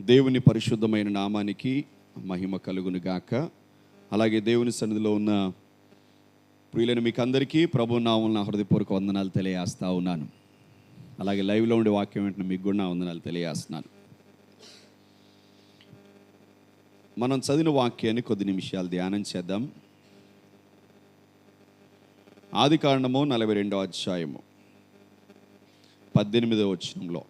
దేవుని పరిశుద్ధమైన నామానికి మహిమ కలుగును గాక. అలాగే దేవుని సన్నిధిలో ఉన్న ప్రియులైన మీకు అందరికీ ప్రభు నామం హృదయపూర్వక వందనాలు తెలియజేస్తా ఉన్నాను. అలాగే లైవ్లో ఉండే వాక్యం వెంటనే మీకు కూడా నా వందనాలు తెలియజేస్తున్నాను. మనం చదివిన వాక్యాన్ని కొద్ది నిమిషాలు ధ్యానం చేద్దాం. ఆది కారణము నలభై రెండో అధ్యాయము పద్దెనిమిదవ వచనంలో.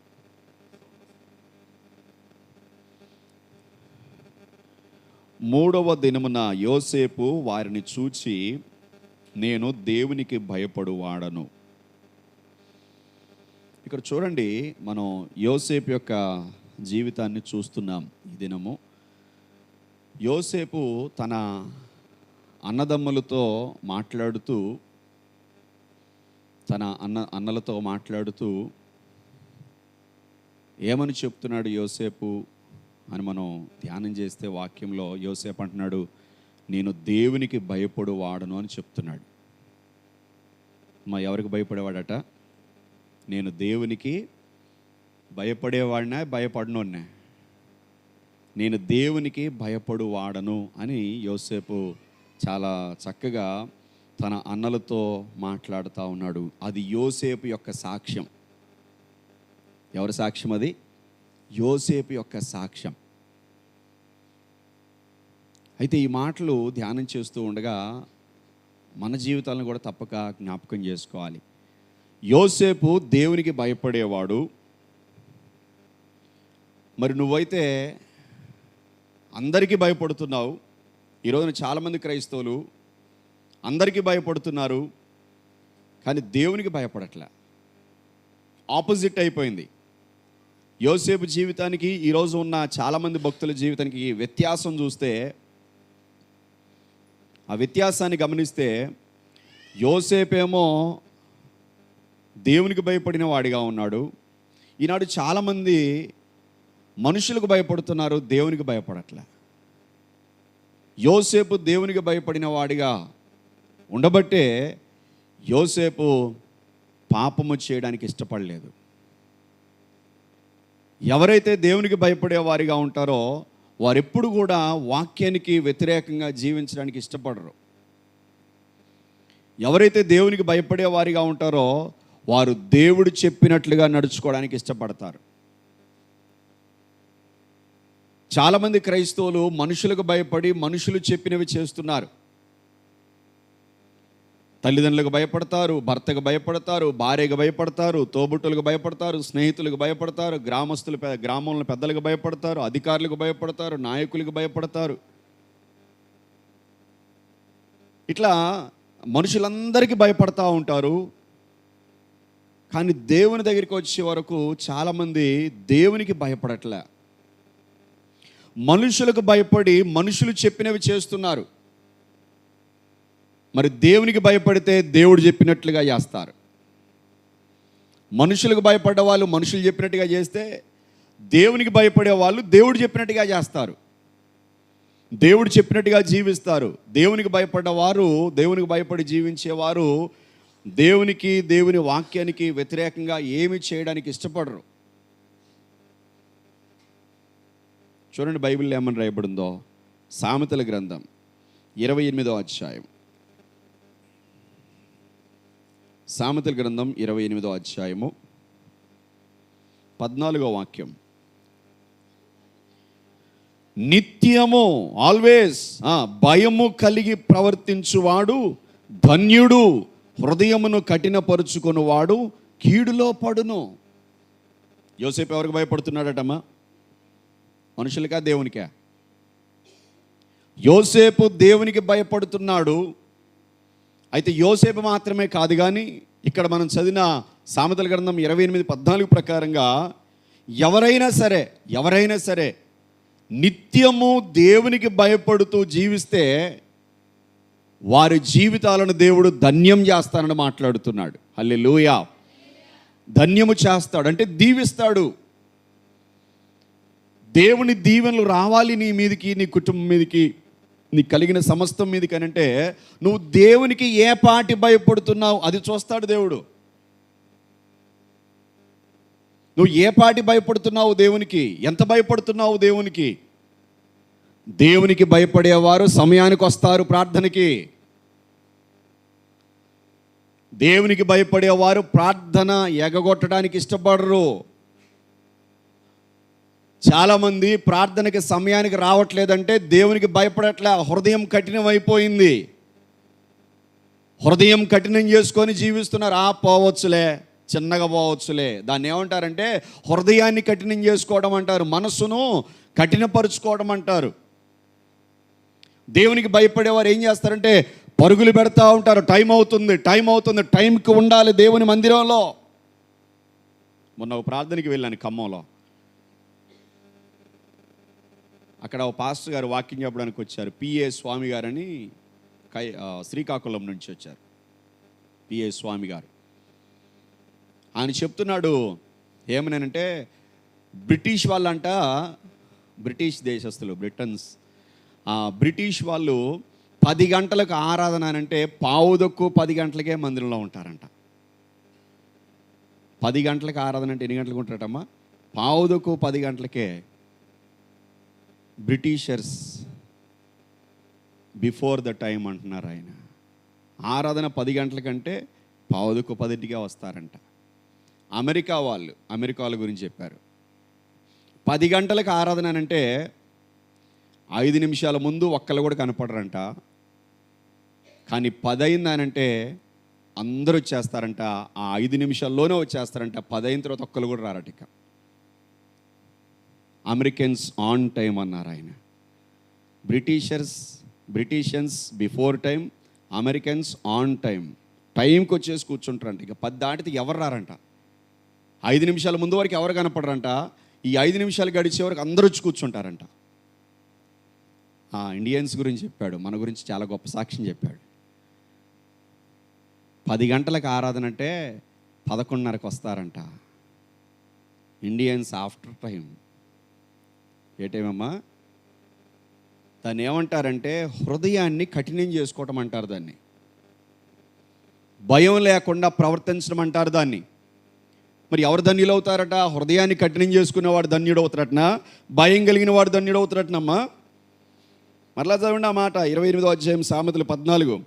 మూడవ దినమున యోసేపు వారిని చూచి నేను దేవునికి భయపడువాడను. ఇక్కడ చూడండి మనం యోసేపు యొక్క జీవితాన్ని చూస్తున్నాం ఈ దినము. యోసేపు తన అన్నదమ్ములతో మాట్లాడుతూ తన అన్న అన్నలతో మాట్లాడుతూ ఏమని చెప్తున్నాడు యోసేపు? అని మనం ధ్యానం చేస్తే వాక్యంలో యోసేపు అంటున్నాడు నేను దేవునికి భయపడు వాడను అని చెప్తున్నాడు. మా ఎవరికి భయపడేవాడట? నేను దేవునికి భయపడేవాడినా భయపడనున్నా నేను దేవునికి భయపడు వాడను అని యోసేపు చాలా చక్కగా తన అన్నలతో మాట్లాడుతూ ఉన్నాడు. అది యోసేపు యొక్క సాక్ష్యం. ఎవరి సాక్ష్యం అది? యోసేపు యొక్క సాక్ష్యం. అయితే ఈ మాటలు ధ్యానం చేస్తూ ఉండగా మన జీవితాలను కూడా తప్పక జ్ఞాపకం చేసుకోవాలి. యోసేపు దేవునికి భయపడేవాడు. మరి నువ్వైతే అందరికీ భయపడుతున్నావు. ఈరోజున చాలామంది క్రైస్తవులు అందరికీ భయపడుతున్నారు. కానీ దేవునికి భయపడట్లే. ఆపోజిట్ అయిపోయింది. యోసేపు జీవితానికి ఈరోజు ఉన్న చాలామంది భక్తుల జీవితానికి వ్యత్యాసం చూస్తే ఆ వ్యత్యాసాన్ని గమనిస్తే యోసేపేమో దేవునికి భయపడిన వాడిగా ఉన్నాడు. ఈనాడు చాలామంది మనుషులకు భయపడుతున్నారు దేవునికి భయపడట్లే. యోసేపు దేవునికి భయపడిన వాడిగా ఉండబట్టే యోసేపు పాపము చేయడానికి ఇష్టపడలేదు. ఎవరైతే దేవునికి భయపడే వారిగా ఉంటారో వారెప్పుడు కూడా వాక్యానికి వ్యతిరేకంగా జీవించడానికి ఇష్టపడరు. ఎవరైతే దేవునికి భయపడే వారిగా ఉంటారో వారు దేవుడు చెప్పినట్లుగా నడుచుకోవడానికి ఇష్టపడతారు. చాలామంది క్రైస్తవులు మనుషులకు భయపడి మనుషులు చెప్పినవి చేస్తున్నారు. తల్లిదండ్రులకు భయపడతారు భర్తకు భయపడతారు భార్యకు భయపడతారు తోబుట్టులకు భయపడతారు స్నేహితులకు భయపడతారు గ్రామస్తులు పె- గ్రామంలో పెద్దలకు భయపడతారు అధికారులకు భయపడతారు నాయకులకు భయపడతారు. ఇట్లా మనుషులందరికీ భయపడతా ఉంటారు. కానీ దేవుని దగ్గరికి వచ్చే వరకు చాలామంది దేవునికి భయపడట్లే. మనుషులకు భయపడి మనుషులు చెప్పినవి చేస్తున్నారు. మరి దేవునికి భయపడితే దేవుడు చెప్పినట్లుగా చేస్తారు. మనుషులకు భయపడ్డ వాళ్ళు మనుషులు చెప్పినట్టుగా చేస్తే దేవునికి భయపడే వాళ్ళు దేవుడు చెప్పినట్టుగా చేస్తారు. దేవుడు చెప్పినట్టుగా జీవిస్తారు. దేవునికి భయపడ్డవారు దేవునికి భయపడి జీవించేవారు దేవునికి దేవుని వాక్యానికి వ్యతిరేకంగా ఏమి చేయడానికి ఇష్టపడరు. చూడండి బైబిల్లో ఏమని రాయబడిందో? సామెతల గ్రంథం ఇరవై ఎనిమిదో అధ్యాయం. సామెతల గ్రంథం ఇరవై ఎనిమిదో అధ్యాయము. పద్నాలుగో వాక్యం. నిత్యము ఆల్వేస్ భయము కలిగి ప్రవర్తించువాడు ధన్యుడు హృదయమును కఠినపరుచుకునివాడు కీడులో పడును. యోసేపు ఎవరికి భయపడుతున్నాడటమ్మా? మనుషులకా దేవునికా? యోసేపు దేవునికి భయపడుతున్నాడు అయితే యోసేపు మాత్రమే కాదు కానీ ఇక్కడ మనం చదివిన సామెతల గ్రంథం ఇరవై ఎనిమిది పద్నాలుగు ప్రకారంగా ఎవరైనా సరే ఎవరైనా సరే నిత్యము దేవునికి భయపడుతూ జీవిస్తే వారి జీవితాలను దేవుడు ధన్యం చేస్తానని మాట్లాడుతున్నాడు. హల్లెలూయా. ధన్యము చేస్తాడు. అంటే దీవిస్తాడు. దేవుని దీవెనలు రావాలి నీ మీదకి నీ కుటుంబం మీదకి. నీకు కలిగిన సమస్తం మీది కనంటే నువ్వు దేవునికి ఏ పాటి భయపడుతున్నావు అది చూస్తాడు దేవుడు. నువ్వు ఏ పాటి భయపడుతున్నావు దేవునికి? ఎంత భయపడుతున్నావు దేవునికి? దేవునికి భయపడేవారు సమయానికి వస్తారు ప్రార్థనకి. దేవునికి భయపడేవారు ప్రార్థన ఎగగొట్టడానికి ఇష్టపడరు. చాలామంది ప్రార్థనకి సమయానికి రావట్లేదంటే దేవునికి భయపడట్లే. హృదయం కఠినమైపోయింది హృదయం కఠినం చేసుకొని జీవిస్తున్నారు. ఆ పోవచ్చులే చిన్నగా పోవచ్చులే. దాన్ని ఏమంటారంటే హృదయాన్ని కఠినం చేసుకోవడం అంటారు. మనస్సును కఠినపరుచుకోవడం అంటారు. దేవునికి భయపడేవారు ఏం చేస్తారంటే పరుగులు పెడతా ఉంటారు. టైం అవుతుంది టైం అవుతుంది టైంకి ఉండాలి దేవుని మందిరంలో. మొన్న ఒక ప్రార్థనకి వెళ్ళాను ఖమ్మంలో. అక్కడ పాస్టర్ గారు వాకింగ్ చెప్పడానికి వచ్చారు. పిఏ స్వామి గారని కై శ్రీకాకుళం నుంచి వచ్చారు. పిఏ స్వామి గారు. ఆయన చెప్తున్నాడు ఏమనంటే బ్రిటిష్ వాళ్ళంట బ్రిటిష్ దేశస్తులు బ్రిటన్స్ బ్రిటిష్ వాళ్ళు పది గంటలకు ఆరాధన అని అంటే పావుదొక్కు పది గంటలకే మందిరంలో ఉంటారంట. పది గంటలకు ఆరాధన అంటే ఎన్ని గంటలకు ఉంటారటమ్మా? పావుదొక్కు పది గంటలకే బ్రిటిషర్స్ బిఫోర్ ద టైం అంటున్నారు ఆయన. ఆరాధన పది గంటల కంటే పావుదొక్కు పదింటిగా వస్తారంట. అమెరికా వాళ్ళు అమెరికా వాళ్ళ గురించి చెప్పారు. పది గంటలకు ఆరాధన అని అంటే ఐదు నిమిషాల ముందు ఒక్కళ్ళు కూడా కనపడరంట. కానీ పది అయిందనంటే అందరూ వచ్చేస్తారంట. ఆ ఐదు నిమిషాల్లోనే వచ్చేస్తారంట. పదైన తర్వాత ఒక్కళ్ళు కూడా రారట ఇక. అమెరికన్స్ ఆన్ టైం అన్నారు ఆయన. Britishers Britishers before time Americans on time టైంకి వచ్చేసి కూర్చుంటారంట. ఇక పది దాటితే ఎవరు రారంట? ఐదు నిమిషాల ముందు వరకు ఎవరు కనపడరంట? ఈ ఐదు నిమిషాలు గడిచే వరకు అందరూ వచ్చి కూర్చుంటారంట. ఇండియన్స్ గురించి చెప్పాడు. మన గురించి చాలా గొప్ప సాక్ష్యం చెప్పాడు. పది గంటలకు ఆరాధన అంటే పదకొండున్నరకు వస్తారంట. ఇండియన్స్ ఆఫ్టర్ టైం ఏ టైం అమ్మా దాన్ని ఏమంటారంటే హృదయాన్ని కఠినం చేసుకోవటం అంటారు దాన్ని. భయం లేకుండా ప్రవర్తించడం అంటారు దాన్ని. మరి ఎవరు ధన్యులు అవుతారట? హృదయాన్ని కఠినం చేసుకునేవాడు ధన్యుడు అవుతారటన భయం కలిగిన వాడు ధన్యుడు అవుతారటనమ్మా మరలా చదవండి ఆ మాట ఇరవై ఎనిమిదో అధ్యాయం సామెతలు పద్నాలుగు.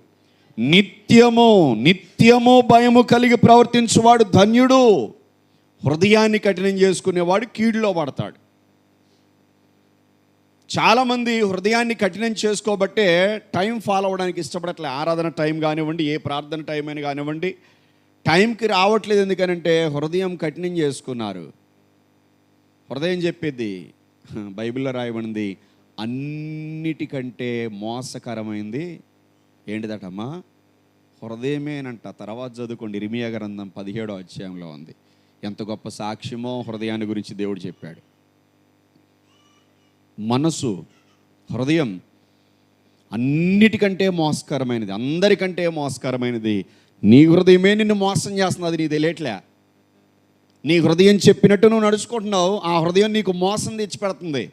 నిత్యము నిత్యము భయము కలిగి ప్రవర్తించువాడు ధన్యుడు. హృదయాన్ని కఠినం చేసుకునేవాడు కీడులో పడతాడు. చాలామంది హృదయాన్ని కఠినం చేసుకోబట్టే టైం ఫాలో అవ్వడానికి ఇష్టపడట్లే. ఆరాధన టైం కానివ్వండి ఏ ప్రార్థన టైం అయినా కానివ్వండి. టైంకి రావట్లేదు ఎందుకనంటే హృదయం కఠినం చేసుకున్నారు. హృదయం చెప్పేది బైబిల్లో రాయబడింది అన్నిటికంటే మోసకరమైంది ఏంటిదటమ్మా? హృదయమేనంట. తర్వాత చదువుకోండి ఇరిమియా గ్రంథం పదిహేడో అధ్యాయంలో ఉంది. ఎంత గొప్ప సాక్ష్యమో హృదయాన్ని గురించి దేవుడు చెప్పాడు. మనసు హృదయం అన్నిటికంటే మోసకరమైనది అందరికంటే మోసకరమైనది. నీ హృదయమే నిన్ను మోసం చేస్తున్నది నీ తెలియట్లే. నీ హృదయం చెప్పినట్టు నువ్వు నడుచుకుంటున్నావు ఆ హృదయం నీకు మోసం తెచ్చిపెడుతుంది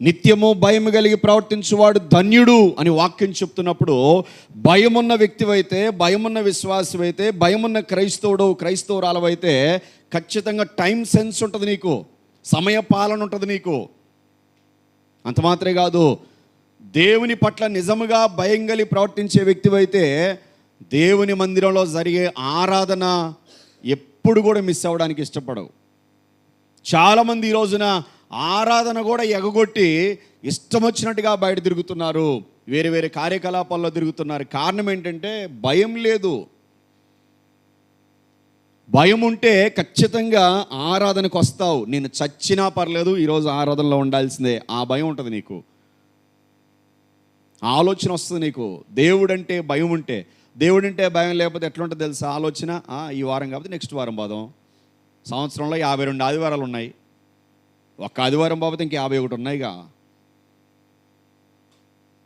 నిత్యము భయం కలిగి ప్రవర్తించువాడు ధన్యుడు అని వాక్యం చెప్తున్నప్పుడు భయమున్న వ్యక్తివైతే భయమున్న విశ్వాసమైతే భయమున్న క్రైస్తవుడు క్రైస్తవురాలవైతే ఖచ్చితంగా టైం సెన్స్ ఉంటుంది నీకు. సమయ పాలన ఉంటుంది నీకు. అంత మాత్రమే కాదు దేవుని పట్ల నిజముగా భయంగలి ప్రవర్తించే వ్యక్తివైతే దేవుని మందిరంలో జరిగే ఆరాధన ఎప్పుడు కూడా మిస్ అవ్వడానికి ఇష్టపడవు. చాలామంది ఈ రోజున ఆరాధన కూడా ఎగగొట్టి ఇష్టం వచ్చినట్టుగా బయట తిరుగుతున్నారు. వేరే వేరే కార్యకలాపాల్లో తిరుగుతున్నారు. కారణం ఏంటంటే భయం లేదు. భయం ఉంటే ఖచ్చితంగా ఆరాధనకు వస్తావు. నేను చచ్చినా పర్లేదు ఈరోజు ఆరాధనలో ఉండాల్సిందే. ఆ భయం ఉంటుంది నీకు. ఆలోచన వస్తుంది నీకు. దేవుడంటే భయం ఉంటే దేవుడంటే భయం లేకపోతే ఎట్లుంటుంది తెలుసా ఆలోచన? ఆ, ఈ వారం కాబట్టి నెక్స్ట్ వారం పోదాం. సంవత్సరంలో యాభై రెండు ఆదివారాలు ఉన్నాయి. ఒక్క ఆదివారం పోతే ఇంక యాభై ఒకటి ఉన్నాయిగా.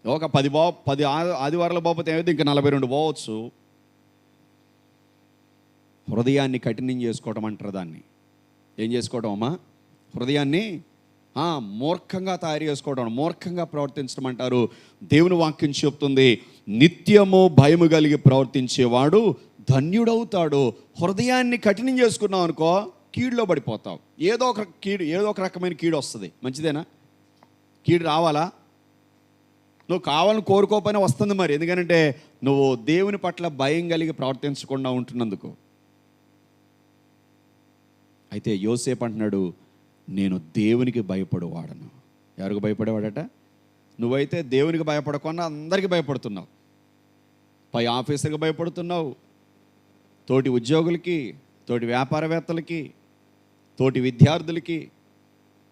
ఒక పది బా పది ఆ- ఆదివారాలు పోతే ఏమైతే ఇంకా నలభై రెండు పోవచ్చు. హృదయాన్ని కఠినం చేసుకోవటం అంటారు దాన్ని. ఏం చేసుకోవటం అమ్మా? హృదయాన్ని మూర్ఖంగా తయారు చేసుకోవడం మూర్ఖంగా ప్రవర్తించడం అంటారు. దేవుని వాక్యం చెప్తుంది నిత్యము భయము కలిగి ప్రవర్తించేవాడు ధన్యుడవుతాడు. హృదయాన్ని కఠినం చేసుకున్నావు అనుకో కీడులో పడిపోతావు. ఏదో ఒక కీడు ఏదో ఒక రకమైన కీడు వస్తుంది. మంచిదేనా? కీడు రావాలా? నువ్వు కావాలని కోరుకోకపోయినా వస్తుంది మరి. ఎందుకంటే నువ్వు దేవుని పట్ల భయం కలిగి ప్రవర్తించకుండా ఉంటున్నందుకు. అయితే యోసేపు అంటున్నాడు నేను దేవునికి భయపడేవాడను. ఎవరికి భయపడేవాడట? నువ్వైతే దేవునికి భయపడకుండా అందరికీ భయపడుతున్నావు. పై ఆఫీసర్కి భయపడుతున్నావు. తోటి ఉద్యోగులకి తోటి వ్యాపారవేత్తలకి తోటి విద్యార్థులకి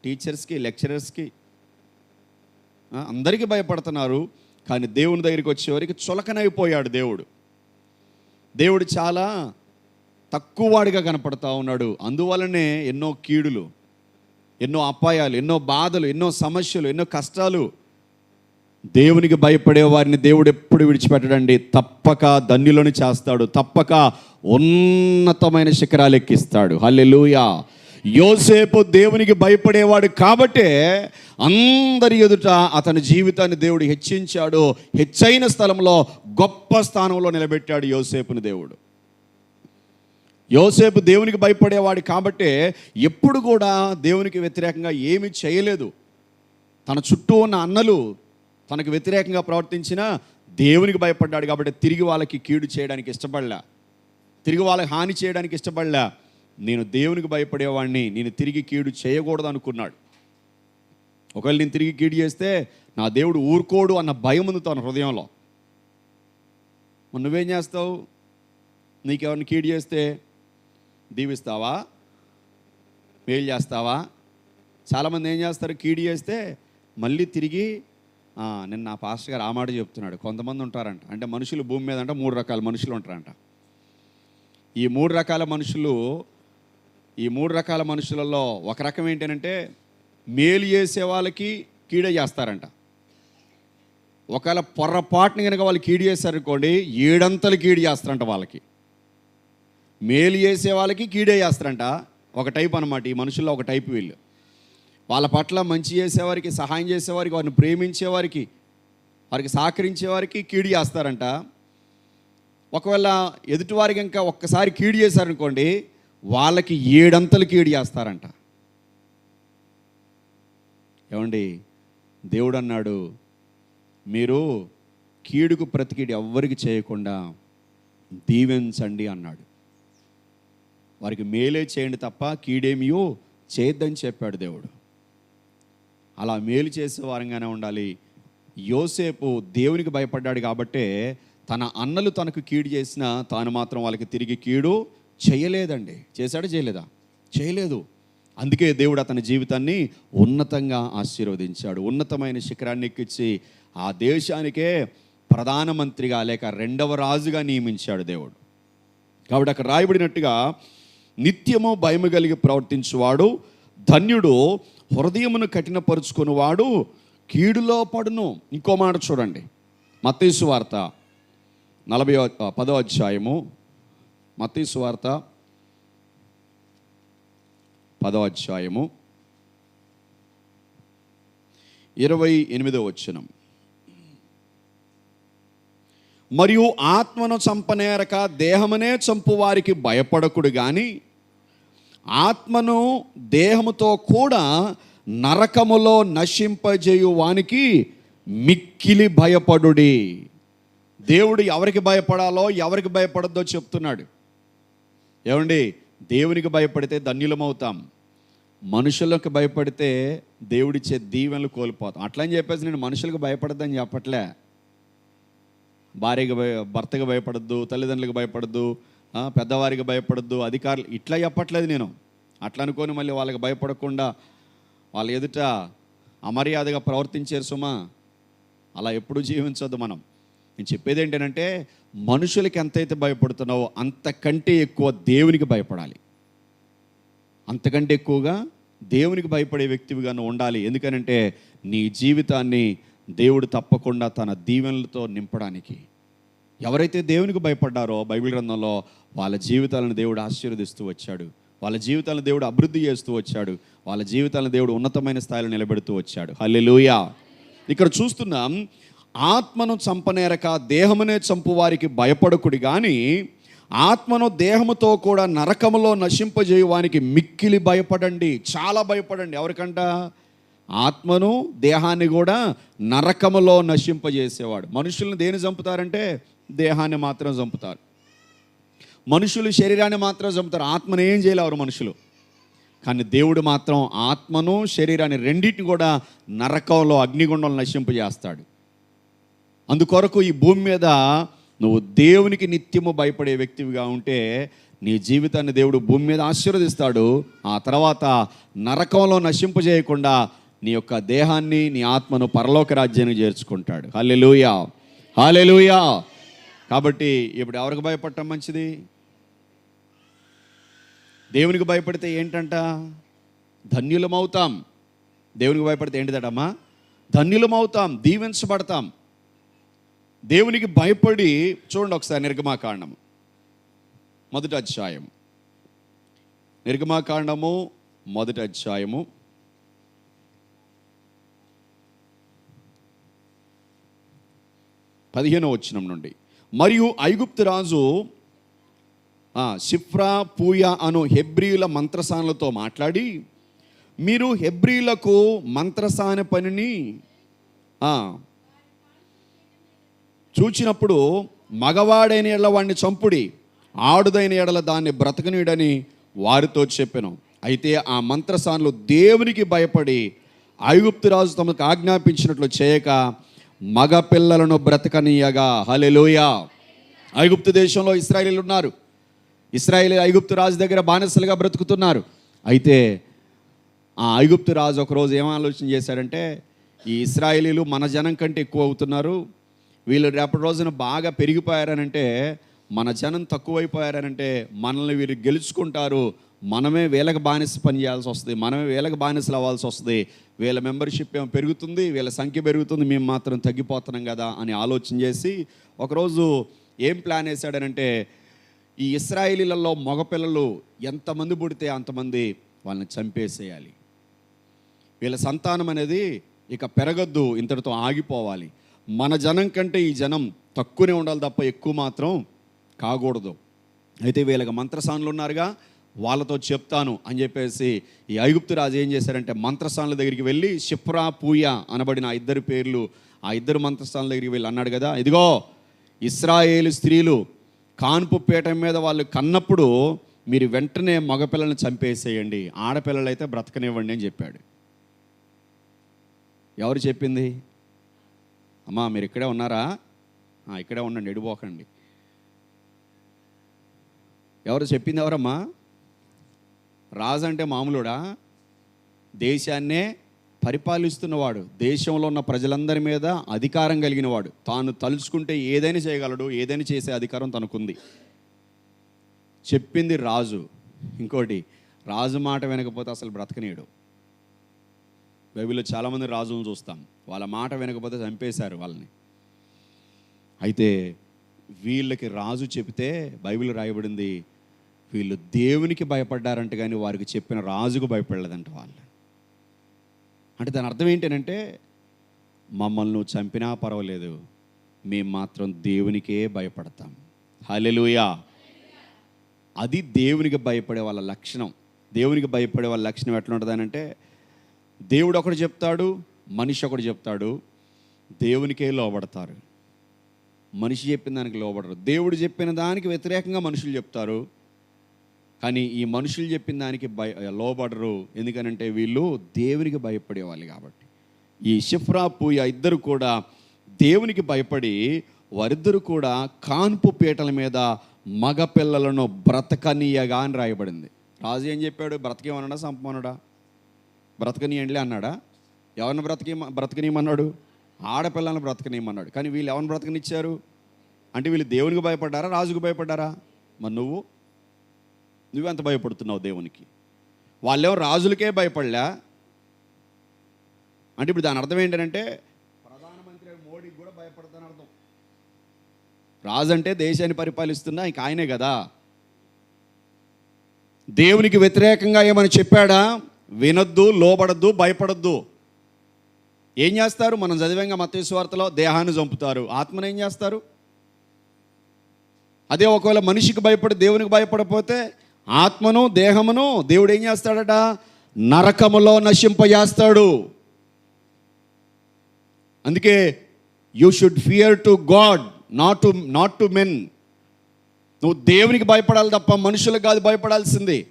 టీచర్స్కి లెక్చరర్స్కి అందరికీ భయపడుతున్నారు. కానీ దేవుని దగ్గరికి వచ్చేవరకు చులకనైపోయాడు దేవుడు. దేవుడు చాలా తక్కువవాడిగా కనపడతా ఉన్నాడు. అందువలనే ఎన్నో కీడులు ఎన్నో అపాయాలు ఎన్నో బాధలు ఎన్నో సమస్యలు ఎన్నో కష్టాలు దేవునికి భయపడే వారిని దేవుడు ఎప్పుడు విడిచిపెట్టడండి. తప్పక ధన్యులను చేస్తాడు. తప్పక ఉన్నతమైన శిఖరాలు ఎక్కిస్తాడు. హల్లెలూయా. యోసేపు దేవునికి భయపడేవాడు కాబట్టే అందరి ఎదుట అతని జీవితాన్ని దేవుడు హెచ్చించాడు. హెచ్చైన స్థలంలో గొప్ప స్థానంలో నిలబెట్టాడు యోసేపుని దేవుడు. యోసేపు దేవునికి భయపడేవాడు కాబట్టే ఎప్పుడు కూడా దేవునికి వ్యతిరేకంగా ఏమీ చేయలేదు. తన చుట్టూ ఉన్న అన్నలు తనకు వ్యతిరేకంగా ప్రవర్తించిన దేవునికి భయపడ్డాడు కాబట్టి తిరిగి వాళ్ళకి కీడు చేయడానికి ఇష్టపడలే. తిరిగి వాళ్ళకి హాని చేయడానికి ఇష్టపడలే. నేను దేవునికి భయపడేవాడిని నేను తిరిగి కీడు చేయకూడదు అనుకున్నాడు. ఒకవేళ నేను తిరిగి కీడు చేస్తే నా దేవుడు ఊరుకోడు అన్న భయం ఉంది తన హృదయంలో. నువ్వేం చేస్తావు? నీకెవరిని కీడు చేస్తే? దీవిస్తావా? మేలు చేస్తావా? చాలామంది ఏం చేస్తారు? కీడు చేస్తే మళ్ళీ తిరిగి నిన్న నా పాస్టర్ గారు ఆ మాట చెప్తున్నాడు. కొంతమంది ఉంటారంట. అంటే మనుషులు భూమి మీద అంటే మూడు రకాల మనుషులు ఉంటారంట. ఈ మూడు రకాల మనుషులు ఈ మూడు రకాల మనుషులలో ఒక రకం ఏంటంటే మేలు చేసే వాళ్ళకి కీడే చేస్తారంట. ఒకవేళ పొర్రపాటుని కనుక వాళ్ళు కీడు చేశారనుకోండి ఏడంతలు కీడు చేస్తారంట వాళ్ళకి. మేలు చేసే వాళ్ళకి కీడే చేస్తారంట. ఒక టైప్ అనమాట ఈ మనుషుల్లో ఒక టైప్ వీళ్ళు. వాళ్ళ పట్ల మంచి చేసేవారికి సహాయం చేసేవారికి వారిని ప్రేమించేవారికి వారికి సహకరించేవారికి కీడు చేస్తారంట. ఒకవేళ ఎదుటివారికి ఇంకా ఒక్కసారి కీడు చేశారనుకోండి వాళ్ళకి ఏడంతలు కీడు చేస్తారంట. ఏమండి? దేవుడు అన్నాడు మీరు కీడుకు ప్రతికీడు ఎవ్వరికి చేయకుండా దీవించండి అన్నాడు. వారికి మేలే చేయండి తప్ప కీడేమియో చేయొద్దని చెప్పాడు దేవుడు. అలా మేలు చేసే వారంగానే ఉండాలి. యోసేపు దేవునికి భయపడ్డాడు కాబట్టే తన అన్నలు తనకు కీడు చేసినా తాను మాత్రం వాళ్ళకి తిరిగి కీడు చేయలేదండి. చేశాడా చేయలేదా? చేయలేదు. అందుకే దేవుడు అతని జీవితాన్ని ఉన్నతంగా ఆశీర్వదించాడు. ఉన్నతమైన శిఖరాన్ని ఎక్కించి ఆ దేశానికే ప్రధానమంత్రిగా లేక రెండవ రాజుగా నియమించాడు దేవుడు. కాబట్టి అక్కడ రాయబడినట్టుగా నిత్యము భయము కలిగి ప్రవర్తించువాడు ధన్యుడు హృదయమును కఠినపరుచుకునివాడు కీడులో పడును. ఇంకో మాట చూడండి. మతీసు వార్త నలభై పదో అధ్యాయము. మతీసు వార్త పదో అధ్యాయము. ఇరవై ఎనిమిదో వచ్చినం మరియు ఆత్మను చంపనేరక దేహమునే చంపు వారికి భయపడకుడు కానీ ఆత్మను దేహముతో కూడా నరకములో నశింపజేయు వానికి మిక్కిలి భయపడుడి. దేవుడు ఎవరికి భయపడాలో ఎవరికి భయపడద్దో చెప్తున్నాడు. ఏమండి? దేవునికి భయపడితే ధన్యులమవుతాం. మనుషులకు భయపడితే దేవుడిచ్చే దీవెనలు కోల్పోతాం. అట్లని చెప్పేసి నేను మనుషులకు భయపడద్దని చెప్పట్లే. భార్యకి భయ భర్తకి భయపడద్దు తల్లిదండ్రులకు భయపడద్దు పెద్దవారికి భయపడద్దు అధికారులు ఇట్లా చెప్పట్లేదు నేను. అట్లా అనుకొని మళ్ళీ వాళ్ళకి భయపడకుండా వాళ్ళ ఎదుట అమర్యాదగా ప్రవర్తించారు సుమా. అలా ఎప్పుడు జీవించొద్దు మనం. నేను చెప్పేది ఏంటంటే మనుషులకి ఎంతైతే భయపడుతున్నావో అంతకంటే ఎక్కువ దేవునికి భయపడాలి. అంతకంటే ఎక్కువగా దేవునికి భయపడే వ్యక్తివిగా ఉండాలి. ఎందుకనంటే నీ జీవితాన్ని దేవుడు తప్పకుండా తన దీవెనలతో నింపడానికి. ఎవరైతే దేవునికి భయపడ్డారో బైబిల్ గ్రంథంలో వాళ్ళ జీవితాలను దేవుడు ఆశీర్వదిస్తూ వచ్చాడు. వాళ్ళ జీవితాలను దేవుడు అభివృద్ధి చేస్తూ వచ్చాడు. వాళ్ళ జీవితాలను దేవుడు ఉన్నతమైన స్థాయిలో నిలబెడుతూ వచ్చాడు. హల్లెలూయా. ఇక్కడ చూస్తున్నాం ఆత్మను చంపనేరక దేహమునే చంపు వారికి భయపడకుడి కానీ ఆత్మను దేహముతో కూడా నరకములో నశింపజేయువానికి మిక్కిలి భయపడండి. చాలా భయపడండి. ఎవరికంట? ఆత్మను దేహాన్ని కూడా నరకములో నశింపజేసేవాడు. మనుషుల్ని దేని చంపుతారంటే దేహాన్ని మాత్రం చంపుతారు. మనుషులు శరీరాన్ని మాత్రం చంపుతారు. ఆత్మను ఏం చేయలేవారు మనుషులు? కానీ దేవుడు మాత్రం ఆత్మను శరీరాన్ని రెండింటిని కూడా నరకంలో అగ్నిగుండంలో నశింపజేస్తాడు. అందుకొరకు ఈ భూమి మీద నువ్వు దేవునికి నిత్యము భయపడే వ్యక్తివిగా ఉంటే నీ జీవితాన్ని దేవుడు భూమి మీద ఆశీర్వదిస్తాడు. ఆ తర్వాత నరకంలో నశింపజేయకుండా నీ యొక్క దేహాన్ని నీ ఆత్మను పరలోక రాజ్యానికి చేర్చుకుంటాడు. హాలెలూయా హాలెలూయా కాబట్టి ఇప్పుడు ఎవరికి భయపడటం మంచిది? దేవునికి భయపడితే ఏంటంట? ధన్యులమవుతాం. దేవునికి భయపడితే ఏంటిదటమ్మా ధన్యులమవుతాం దీవించబడతాం. దేవునికి భయపడి చూడండి ఒకసారి నిర్గమాకాండం మొదటి అధ్యాయం నిర్గమాకాండము మొదటి అధ్యాయము. పదిహేనో వచ్చినం నుండి. మరియు ఐగుప్తు రాజు సిఫ్రా పూయా పూయ అను హెబ్రియుల మంత్రసానులతో మాట్లాడి మీరు హెబ్రియులకు మంత్రసాన పనిని చూచినప్పుడు మగవాడైన ఎడల వాడిని చంపుడి ఆడుదైన ఎడల దాన్ని బ్రతకనీడని వారితో చెప్పాను. అయితే ఆ మంత్రసానులు దేవునికి భయపడి ఐగుప్తు రాజు తమకు ఆజ్ఞాపించినట్లు చేయక మగ పిల్లలను బ్రతకనీయగా. హలెలోయా ఐగుప్తు దేశంలో ఇస్రాయేలీలు ఉన్నారు. ఇస్రాయేలీ ఐగుప్తు రాజు దగ్గర బానిసలుగా బ్రతుకుతున్నారు. అయితే ఆ ఐగుప్తు రాజు ఒకరోజు ఏం ఆలోచన చేశాడంటే ఈ ఇస్రాయేలీలు మన జనం కంటే ఎక్కువ అవుతున్నారు. వీళ్ళు రేపటి రోజున బాగా పెరిగిపోయారనంటే మన జనం తక్కువైపోయారనంటే మనల్ని వీరు గెలుచుకుంటారు మనమే వీళ్ళకి బానిస పని చేయాల్సి వస్తుంది మనమే వీళ్ళకి బానిసలు అవ్వాల్సి వస్తుంది వీళ్ళ మెంబర్షిప్ ఏమో పెరుగుతుంది వీళ్ళ సంఖ్య పెరుగుతుంది మేము మాత్రం తగ్గిపోతున్నాం కదా అని ఆలోచన చేసి ఒకరోజు ఏం ప్లాన్ వేశాడనంటే ఈ ఇస్రాయిలీలలో మగపిల్లలు ఎంతమంది పుడితే అంతమంది వాళ్ళని చంపేసేయాలి. వీళ్ళ సంతానం అనేది ఇక పెరగద్దు ఇంతటితో ఆగిపోవాలి. మన జనం కంటే ఈ జనం తక్కువనే ఉండాలి తప్ప ఎక్కువ మాత్రం కాకూడదు. అయితే వీళ్ళకి మంత్రసానులు ఉన్నారుగా వాళ్ళతో చెప్తాను అని చెప్పేసి ఈ ఐగుప్తు రాజు ఏం చేశారంటే మంత్రస్థానుల దగ్గరికి వెళ్ళి షిప్రా పూయ అనబడిన ఆ ఇద్దరు పేర్లు ఆ ఇద్దరు మంత్రస్థానుల దగ్గరికి వెళ్ళి అన్నాడు కదా ఇదిగో ఇస్రాయేలు స్త్రీలు కాన్పు పీఠం మీద వాళ్ళు కన్నప్పుడు మీరు వెంటనే మగపిల్లల్ని చంపేసేయండి ఆడపిల్లలైతే బ్రతకనివ్వండి అని చెప్పాడు. ఎవరు చెప్పింది? అమ్మా మీరు ఇక్కడే ఉన్నారా? ఇక్కడే ఉండండి ఎడిపోకండి. ఎవరు చెప్పింది ఎవరమ్మా? రాజు అంటే మామూలుడా? దేశాన్నే పరిపాలిస్తున్నవాడు దేశంలో ఉన్న ప్రజలందరి మీద అధికారం కలిగినవాడు. తాను తలుచుకుంటే ఏదైనా చేయగలడు ఏదైనా చేసే అధికారం తనకుంది. చెప్పింది రాజు. ఇంకోటి రాజు మాట వినకపోతే అసలు బ్రతకనీయడు. బైబిల్లో చాలామంది రాజులను చూస్తాం. వాళ్ళ మాట వినకపోతే చంపేశారు వాళ్ళని. అయితే వీళ్ళకి రాజు చెబితే బైబిల్ రాయబడింది వీళ్ళు దేవునికి భయపడ్డారంట కానీ వారికి చెప్పిన రాజుకు భయపడలేదంట వాళ్ళు. అంటే దాని అర్థం ఏంటంటే మమ్మల్ని నువ్వు చంపినా పర్వాలేదు మేము మాత్రం దేవునికే భయపడతాం. హలెలుయా అది దేవునికి భయపడే వాళ్ళ లక్షణం. దేవునికి భయపడే వాళ్ళ లక్షణం ఎట్లా ఉంటుందనంటే దేవుడు ఒకడు చెప్తాడు మనిషి ఒకడు చెప్తాడు దేవునికే లోబడతారు. మనిషి చెప్పిన దానికి లోబడరు. దేవుడు చెప్పిన దానికి వ్యతిరేకంగా మనుషులు చెప్తారు. కానీ ఈ మనుషులు చెప్పిన దానికి భయ లోబడరు. ఎందుకనంటే వీళ్ళు దేవునికి భయపడేవాళ్ళు కాబట్టి. ఈ షిఫ్రా పూయ ఇద్దరు కూడా దేవునికి భయపడి వారిద్దరు కూడా కాన్పు పీటల మీద మగ పిల్లలను బ్రతకనీయగా అని రాయబడింది. రాజు ఏం చెప్పాడు? బ్రతకేమన్నాడా సంపమన్నాడా? బ్రతకనీయండి అన్నాడా? ఎవరిని బ్రతకి బ్రతకనీయమన్నాడు? ఆడపిల్లలను బ్రతకనీయమన్నాడు. కానీ వీళ్ళు ఎవరిని బ్రతకనిచ్చారు? అంటే వీళ్ళు దేవునికి భయపడ్డారా? రాజుకు భయపడ్డారా? మరి నువ్వు నువ్వెంత భయపడుతున్నావు దేవునికి? వాళ్ళేమో రాజులకే భయపడలే? అంటే ఇప్పుడు దాని అర్థం ఏంటంటే ప్రధానమంత్రి మోడీకి కూడా భయపడతాను అర్థం. రాజు అంటే దేశాన్ని పరిపాలిస్తున్నా ఇంక ఆయనే కదా. దేవునికి వ్యతిరేకంగా ఏమని చెప్పాడా? వినొద్దు లోబడద్దు భయపడద్దు. ఏం చేస్తారు? మనం చదివంగా మత వార్తలో దేహాన్ని చంపుతారు. ఆత్మను ఏం చేస్తారు? అదే ఒకవేళ మనిషికి భయపడి దేవునికి భయపడపోతే ఆత్మను దేహమును దేవుడు ఏం చేస్తాడట? నరకములో నశింపజేస్తాడు. అందుకే you should fear to God not to not to men నువ్వు దేవునికి భయపడాలి తప్ప మనుషులకు కాదు భయపడాల్సింది.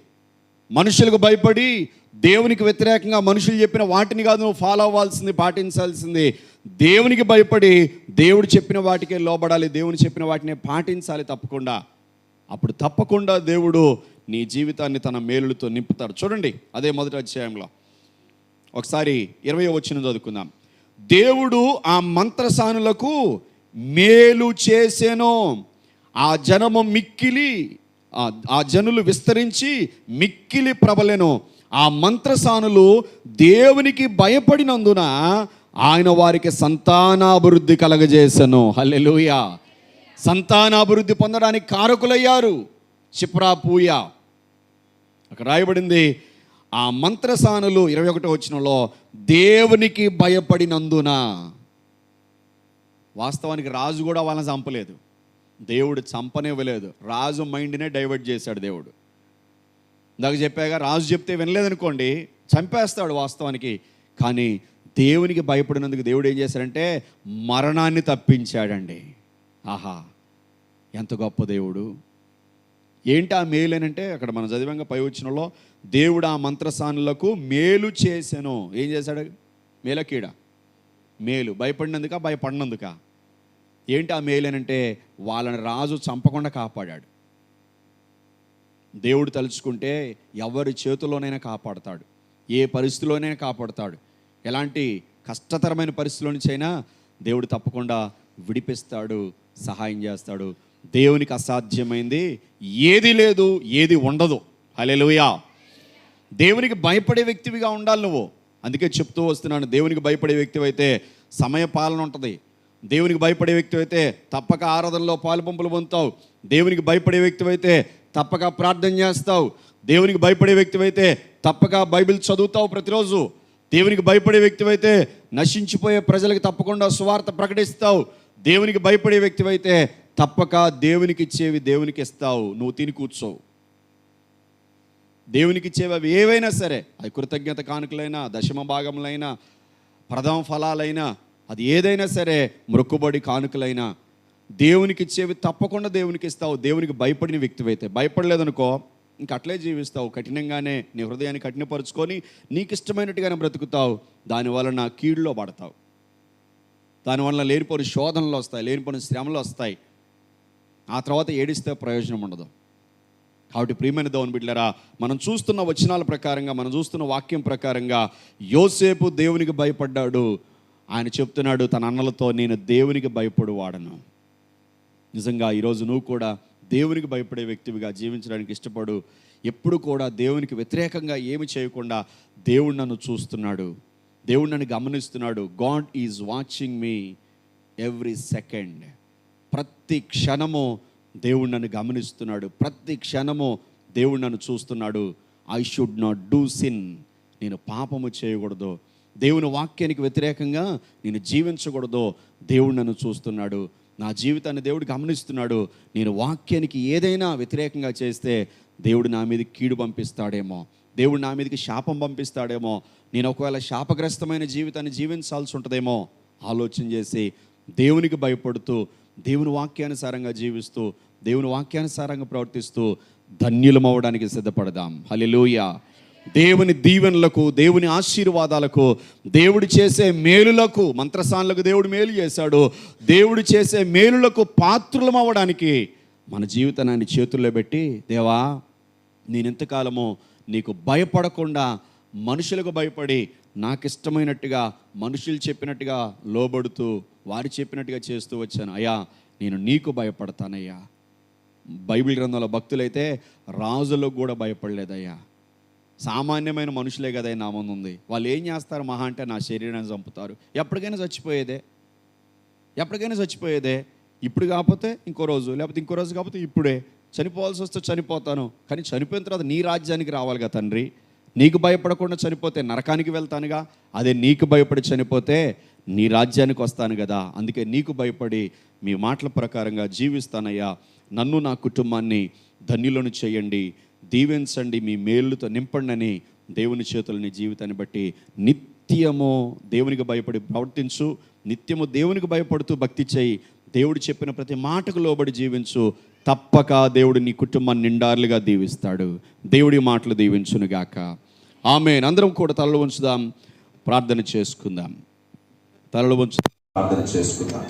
మనుషులకు భయపడి దేవునికి వ్యతిరేకంగా మనుషులు చెప్పిన వాటిని కాదు నువ్వు ఫాలో అవ్వాల్సింది పాటించాల్సింది. దేవునికి భయపడి దేవుడు చెప్పిన వాటికే లోబడాలి దేవుని చెప్పిన వాటిని పాటించాలి తప్పకుండా. అప్పుడు తప్పకుండా దేవుడు నీ జీవితాన్ని తన మేలులతో నింపుతాడు. చూడండి అదే మొదటి అధ్యాయంలో. ఒకసారి ఇరవై వచ్చిన చదువుకుందాం. దేవుడు ఆ మంత్రసానులకు మేలు చేసేనో. ఆ జనము మిక్కిలి ఆ- జనులు విస్తరించి మిక్కిలి ప్రబలెను. ఆ మంత్రసానులు దేవునికి భయపడినందున ఆయన వారికి సంతానాభివృద్ధి కలగజేసెను. హల్లెలూయా. సంతానాభివృద్ధి పొందడానికి కారకులయ్యారు. చిప్రాపూయ అక్కడ రాయబడింది ఆ మంత్రసానులు ఇరవై ఒకటో వచ్చినలో దేవునికి భయపడినందున. వాస్తవానికి రాజు కూడా వాళ్ళని చంపలేదు. దేవుడు చంపనివ్వలేదు. రాజు మైండ్నే డైవర్ట్ చేశాడు దేవుడు. ఇందాక చెప్పాగా రాజు చెప్తే వినలేదనుకోండి చంపేస్తాడు వాస్తవానికి. కానీ దేవునికి భయపడినందుకు దేవుడు ఏం చేశాడంటే మరణాన్ని తప్పించాడండి. ఆహా ఎంత గొప్ప దేవుడు. ఏంటి ఆ మేలు అని అంటే అక్కడ మనం చదివంగా పై వచ్చినలో దేవుడు ఆ మంత్రసానులకు మేలు చేశాను. ఏం చేశాడు? మేలకీడ. మేలు. భయపడినందుక? భయపడినందుక? ఏంటి ఆ మేలు అని అంటే వాళ్ళని రాజు చంపకుండా కాపాడాడు. దేవుడు తలుచుకుంటే ఎవరి చేతిలోనైనా కాపాడతాడు. ఏ పరిస్థితిలోనైనా కాపాడతాడు. ఎలాంటి కష్టతరమైన పరిస్థితుల నుంచి అయినా దేవుడు తప్పకుండా విడిపిస్తాడు సహాయం చేస్తాడు దేవునికి అసాధ్యమైంది. ఏది లేదు ఏది ఉండదు. హలెలుయా దేవునికి భయపడే వ్యక్తివిగా ఉండాలి నువ్వు. అందుకే చెప్తూ వస్తున్నాను దేవునికి భయపడే వ్యక్తి అయితే సమయ పాలన ఉంటుంది. దేవునికి భయపడే వ్యక్తి అయితే తప్పక ఆరాధనలో పాలుపంపులు పొందుతావు. దేవునికి భయపడే వ్యక్తి అయితే తప్పక ప్రార్థన చేస్తావు. దేవునికి భయపడే వ్యక్తి అయితే తప్పక బైబిల్ చదువుతావు ప్రతిరోజు. దేవునికి భయపడే వ్యక్తి అయితే నశించిపోయే ప్రజలకు తప్పకుండా సువార్త ప్రకటిస్తావు. దేవునికి భయపడే వ్యక్తి అయితే తప్పక దేవునికి ఇచ్చేవి దేవునికి ఇస్తావు నువ్వు తిని కూర్చోవు. దేవునికి ఇచ్చేవి అవి ఏవైనా సరే అది కృతజ్ఞత కానుకలైనా దశమ భాగములైనా ప్రథమ ఫలాలైనా అది ఏదైనా సరే మొక్కుబడి కానుకలైనా దేవునికి ఇచ్చేవి తప్పకుండా దేవునికి ఇస్తావు దేవునికి భయపడిన వ్యక్తివైతే. భయపడలేదనుకో ఇంక అట్లే జీవిస్తావు కఠినంగానే నీ హృదయాన్ని కఠినపరుచుకొని నీకు ఇష్టమైనట్టుగానే బ్రతుకుతావు దానివలన కీడులో పడతావు. దానివల్ల లేనిపోని శోధనలు వస్తాయి లేనిపోని శ్రమలు వస్తాయి. ఆ తర్వాత ఏడిస్తే ప్రయోజనం ఉండదు. కాబట్టి ప్రియమైన దేవుని బిడ్డలారా మనం చూస్తున్న వచనాల ప్రకారంగా మనం చూస్తున్న వాక్యం ప్రకారంగా యోసేపు దేవునికి భయపడ్డాడు. ఆయన చెప్తున్నాడు తన అన్నలతో నేను దేవునికి భయపడు వాడను నిజంగా ఈరోజు నువ్వు కూడా దేవునికి భయపడే వ్యక్తివిగా జీవించడానికి ఇష్టపడు. ఎప్పుడు కూడా దేవునికి వ్యతిరేకంగా ఏమి చేయకుండా దేవుడు నన్ను చూస్తున్నాడు. దేవుడు నన్ను గమనిస్తున్నాడు. God is watching me every second. ప్రతి క్షణము దేవుడు నన్ను గమనిస్తున్నాడు. ప్రతి క్షణము దేవుడు నన్ను చూస్తున్నాడు. I should not do sin నేను పాపము చేయకూడదు. దేవుని వాక్యానికి వ్యతిరేకంగా నేను జీవించకూడదు. దేవుడు నన్ను చూస్తున్నాడు. నా జీవితాన్ని దేవుడు గమనిస్తున్నాడు. నేను వాక్యానికి ఏదైనా వ్యతిరేకంగా చేస్తే దేవుడు నా మీద కీడు పంపిస్తాడేమో. దేవుడు నా మీదకి శాపం పంపిస్తాడేమో. నేను ఒకవేళ శాపగ్రస్తమైన జీవితాన్ని జీవించాల్సి ఉంటుందేమో? ఆలోచన చేసి దేవునికి భయపడుతూ దేవుని వాక్యానుసారంగా జీవిస్తూ దేవుని వాక్యానుసారంగా ప్రవర్తిస్తూ ధన్యులమవడానికి సిద్ధపడదాం. హలిలోయ దేవుని దీవెనలకు దేవుని ఆశీర్వాదాలకు దేవుడు చేసే మేలులకు మంత్రసానులకు దేవుడు మేలు చేశాడు. దేవుడు చేసే మేలులకు పాత్రులం అవ్వడానికి మన జీవితాన్ని చేతుల్లో పెట్టి దేవా నేను ఎంతకాలమో నీకు భయపడకుండా మనుషులకు భయపడి నాకు ఇష్టమైనట్టుగా మనుషులు చెప్పినట్టుగా లోబడుతూ వారు చెప్పినట్టుగా చేస్తూ వచ్చాను. అయ్యా నేను నీకు భయపడతానయ్యా. బైబిల్ గ్రంథంలో భక్తులైతే రాజులకు కూడా భయపడలేదయ్యా. సామాన్యమైన మనుషులే కదా నా ముందు ఉంది. వాళ్ళు ఏం చేస్తారు? మహా అంటే నా శరీరాన్ని చంపుతారు. ఎప్పటికైనా చచ్చిపోయేదే. ఎప్పటికైనా చచ్చిపోయేదే. ఇప్పుడు కాకపోతే ఇంకో రోజు లేకపోతే ఇంకో రోజు కాకపోతే ఇప్పుడే. చనిపోవాల్సి వస్తే చనిపోతాను. కానీ చనిపోయిన తర్వాత నీ రాజ్యానికి రావాలి కదా తండ్రి. నీకు భయపడకుండా చనిపోతే నరకానికి వెళ్తానుగా అదే నీకు భయపడి చనిపోతే నీ రాజ్యానికి వస్తాను కదా. అందుకే నీకు భయపడి మీ మాటల ప్రకారంగా జీవిస్తానయ్యా. నన్ను నా కుటుంబాన్ని ధన్యులను చేయండి. దీవించండి మీ మేలుతో నింపండి దేవుని చేతులు నీ జీవితాన్ని బట్టి. నిత్యము దేవునికి భయపడి ప్రవర్తించు నిత్యము దేవునికి భయపడుతూ భక్తి చేయి. దేవుడు చెప్పిన ప్రతి మాటకు లోబడి జీవించు. తప్పక దేవుడు నీ కుటుంబాన్ని నిండారులుగా దీవిస్తాడు. దేవుడి మాటలు దీవించునుగాక. ఆమె అందరం కూడా తలలు ఉంచుదాం ప్రార్థన చేసుకుందాం. తలలు ఉంచుదాం ప్రార్థన చేసుకుందాం.